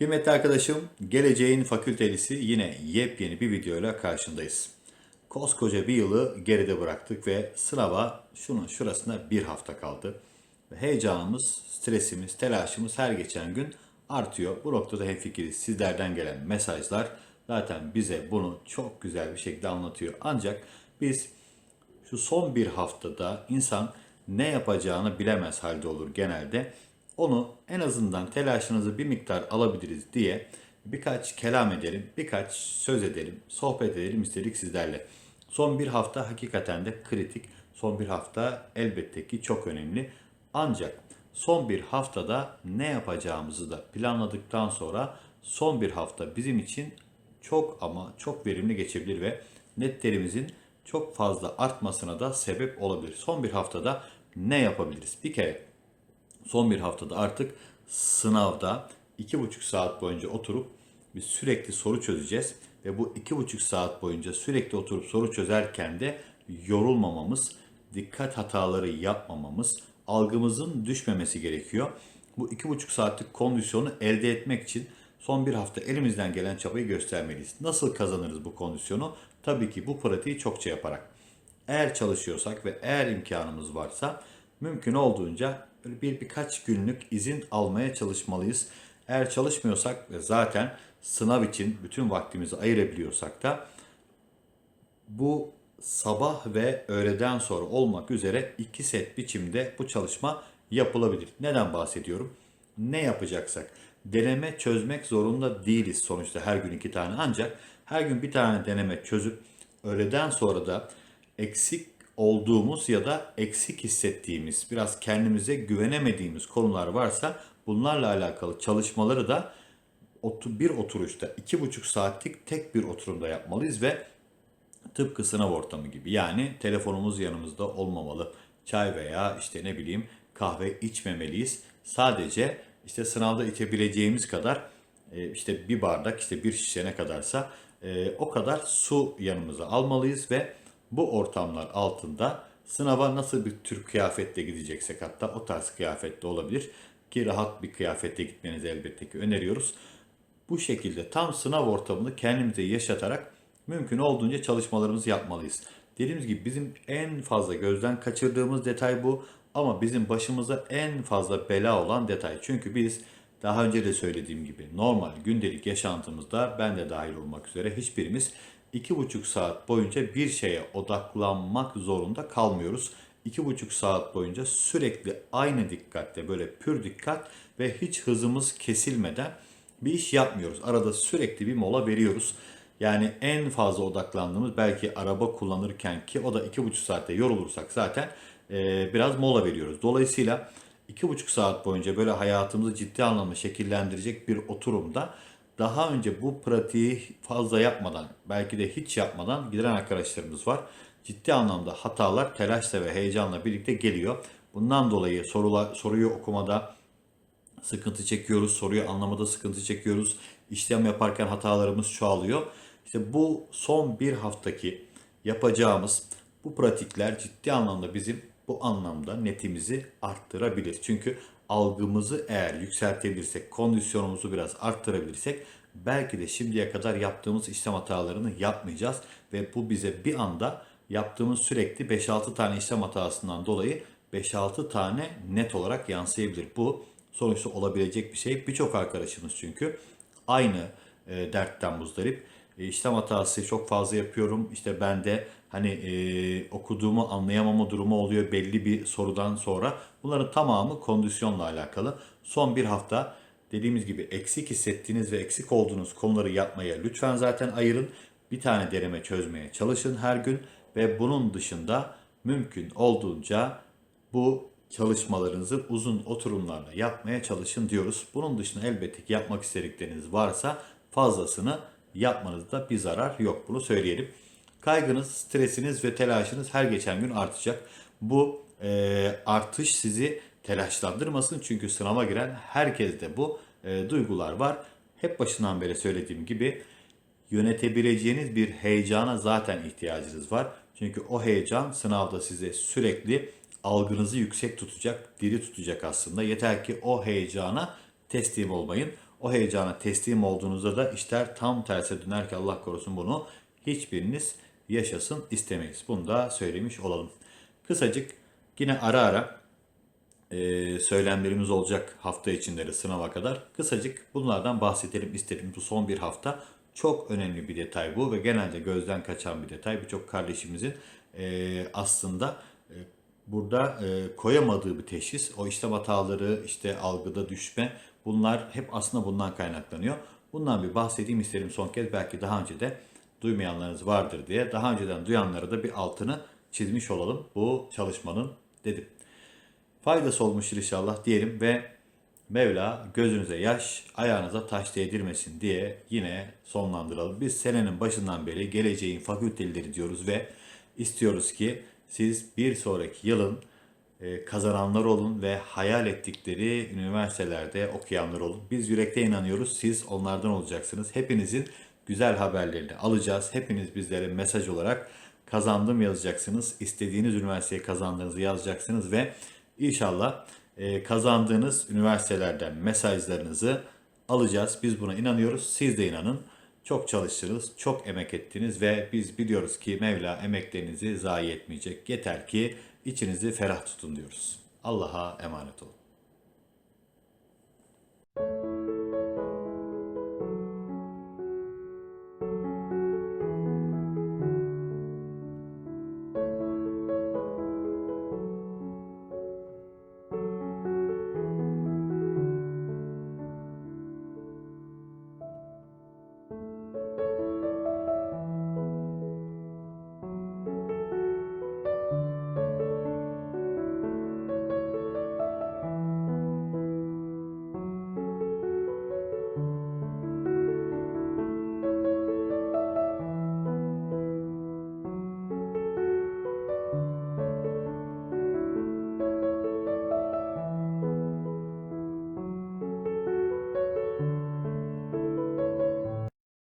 Kıymetli arkadaşım, geleceğin fakültelisi yine yepyeni bir videoyla karşındayız. Koskoca bir yılı geride bıraktık ve sınava şunun şurasına bir hafta kaldı. Heyecanımız, stresimiz, telaşımız her geçen gün artıyor. Bu noktada hemfikiriz. Sizlerden gelen mesajlar zaten bize bunu çok güzel bir şekilde anlatıyor. Ancak biz şu son bir haftada insan ne yapacağını bilemez halde olur genelde. Onu en azından telaşınızı bir miktar alabiliriz diye birkaç kelam edelim, birkaç söz edelim, sohbet edelim istedik sizlerle. Son bir hafta hakikaten de kritik. Son bir hafta elbette ki çok önemli. Ancak son bir haftada ne yapacağımızı da planladıktan sonra son bir hafta bizim için çok ama çok verimli geçebilir ve netlerimizin çok fazla artmasına da sebep olabilir. Son bir haftada ne yapabiliriz? Bir kere son bir haftada artık sınavda iki buçuk saat boyunca oturup biz sürekli soru çözeceğiz ve bu iki buçuk saat boyunca sürekli oturup soru çözerken de yorulmamamız, dikkat hataları yapmamamız, algımızın düşmemesi gerekiyor. Bu iki buçuk saatlik kondisyonu elde etmek için son bir hafta elimizden gelen çabayı göstermeliyiz. Nasıl kazanırız bu kondisyonu? Tabii ki bu pratiği çokça yaparak. Eğer çalışıyorsak ve eğer imkanımız varsa mümkün olduğunca böyle bir birkaç günlük izin almaya çalışmalıyız. Eğer çalışmıyorsak ve zaten sınav için bütün vaktimizi ayırabiliyorsak da bu sabah ve öğleden sonra olmak üzere iki set biçimde bu çalışma yapılabilir. Neden bahsediyorum? Ne yapacaksak deneme çözmek zorunda değiliz sonuçta her gün iki tane ancak her gün bir tane deneme çözüp öğleden sonra da eksik olduğumuz ya da eksik hissettiğimiz, biraz kendimize güvenemediğimiz konular varsa bunlarla alakalı çalışmaları da bir oturuşta, iki buçuk saatlik tek bir oturumda yapmalıyız ve tıpkı sınav ortamı gibi. Yani telefonumuz yanımızda olmamalı. Çay veya işte ne bileyim kahve içmemeliyiz. Sadece işte sınavda içebileceğimiz kadar e, işte bir bardak işte bir şişe ne kadarsa e, o kadar su yanımıza almalıyız ve bu ortamlar altında sınava nasıl bir tür kıyafetle gideceksek hatta o tarz kıyafetle olabilir ki rahat bir kıyafetle gitmenizi elbette ki öneriyoruz. Bu şekilde tam sınav ortamını kendimize yaşatarak mümkün olduğunca çalışmalarımızı yapmalıyız. Dediğimiz gibi bizim en fazla gözden kaçırdığımız detay bu ama bizim başımıza en fazla bela olan detay. Çünkü biz daha önce de söylediğim gibi normal gündelik yaşantımızda ben de dahil olmak üzere hiçbirimiz iki buçuk saat boyunca bir şeye odaklanmak zorunda kalmıyoruz. İki buçuk saat boyunca sürekli aynı dikkatle böyle pür dikkat ve hiç hızımız kesilmeden bir iş yapmıyoruz. Arada sürekli bir mola veriyoruz. Yani en fazla odaklandığımız belki araba kullanırken ki o da iki buçuk saatte yorulursak zaten e, biraz mola veriyoruz. Dolayısıyla iki buçuk saat boyunca böyle hayatımızı ciddi anlamda şekillendirecek bir oturumda daha önce bu pratiği fazla yapmadan belki de hiç yapmadan giden arkadaşlarımız var. Ciddi anlamda hatalar telaşla ve heyecanla birlikte geliyor. Bundan dolayı sorula, soruyu okumada sıkıntı çekiyoruz, soruyu anlamada sıkıntı çekiyoruz. İşlem yaparken hatalarımız çoğalıyor. İşte bu son bir haftaki yapacağımız bu pratikler ciddi anlamda bizim bu anlamda netimizi arttırabilir. Çünkü algımızı eğer yükseltebilirsek, kondisyonumuzu biraz arttırabilirsek belki de şimdiye kadar yaptığımız işlem hatalarını yapmayacağız ve bu bize bir anda yaptığımız sürekli 5-6 tane işlem hatasından dolayı 5-6 tane net olarak yansıyabilir. Bu sonuçta olabilecek bir şey. Birçok arkadaşımız çünkü aynı e, dertten muzdarip. E, işlem hatası çok fazla yapıyorum. İşte ben de hani e, okuduğumu anlayamama durumu oluyor belli bir sorudan sonra. Bunların tamamı kondisyonla alakalı. Son bir hafta dediğimiz gibi eksik hissettiğiniz ve eksik olduğunuz konuları yapmaya lütfen zaten ayırın. Bir tane deneme çözmeye çalışın her gün ve bunun dışında mümkün olduğunca bu çalışmalarınızı uzun oturumlarla yapmaya çalışın diyoruz. Bunun dışında elbette ki yapmak istedikleriniz varsa fazlasını yapmanızda bir zarar yok. Bunu söyleyelim. Kaygınız, stresiniz ve telaşınız her geçen gün artacak. Bu e, artış sizi telaşlandırmasın çünkü sınava giren herkeste bu e, duygular var. Hep başından beri söylediğim gibi yönetebileceğiniz bir heyecana zaten ihtiyacınız var. Çünkü o heyecan sınavda size sürekli algınızı yüksek tutacak, diri tutacak aslında. Yeter ki o heyecana teslim olmayın. O heyecana teslim olduğunuzda da işler tam terse döner ki Allah korusun bunu hiçbiriniz yaşasın istemeyiz. Bunu da söylemiş olalım. Kısacık yine ara ara e, söylemlerimiz olacak hafta içinleri sınava kadar. Kısacık bunlardan bahsedelim istedim. Bu son bir hafta çok önemli bir detay bu ve genelde gözden kaçan bir detay. Birçok kardeşimizin e, aslında burada e, koyamadığı bir teşhis. O işlem hataları, işte algıda düşme bunlar hep aslında bundan kaynaklanıyor. Bundan bir bahsedeyim isterim son kez. Belki daha önce de duymayanlarınız vardır diye. Daha önceden duyanlara da bir altını çizmiş olalım bu çalışmanın dedim faydası olmuştur inşallah diyelim ve Mevla gözünüze yaş, ayağınıza taş değdirmesin diye yine sonlandıralım. Biz senenin başından beri geleceğin fakülteleri diyoruz ve istiyoruz ki siz bir sonraki yılın e, kazananlar olun ve hayal ettikleri üniversitelerde okuyanlar olun. Biz yürekte inanıyoruz. Siz onlardan olacaksınız. Hepinizin güzel haberlerini alacağız. Hepiniz bizlere mesaj olarak kazandım yazacaksınız. İstediğiniz üniversiteyi kazandığınızı yazacaksınız ve inşallah e, kazandığınız üniversitelerden mesajlarınızı alacağız. Biz buna inanıyoruz. Siz de inanın. Çok çalıştınız, çok emek ettiniz ve biz biliyoruz ki Mevla emeklerinizi zayi etmeyecek. Yeter ki içinizi ferah tutun diyoruz. Allah'a emanet olun.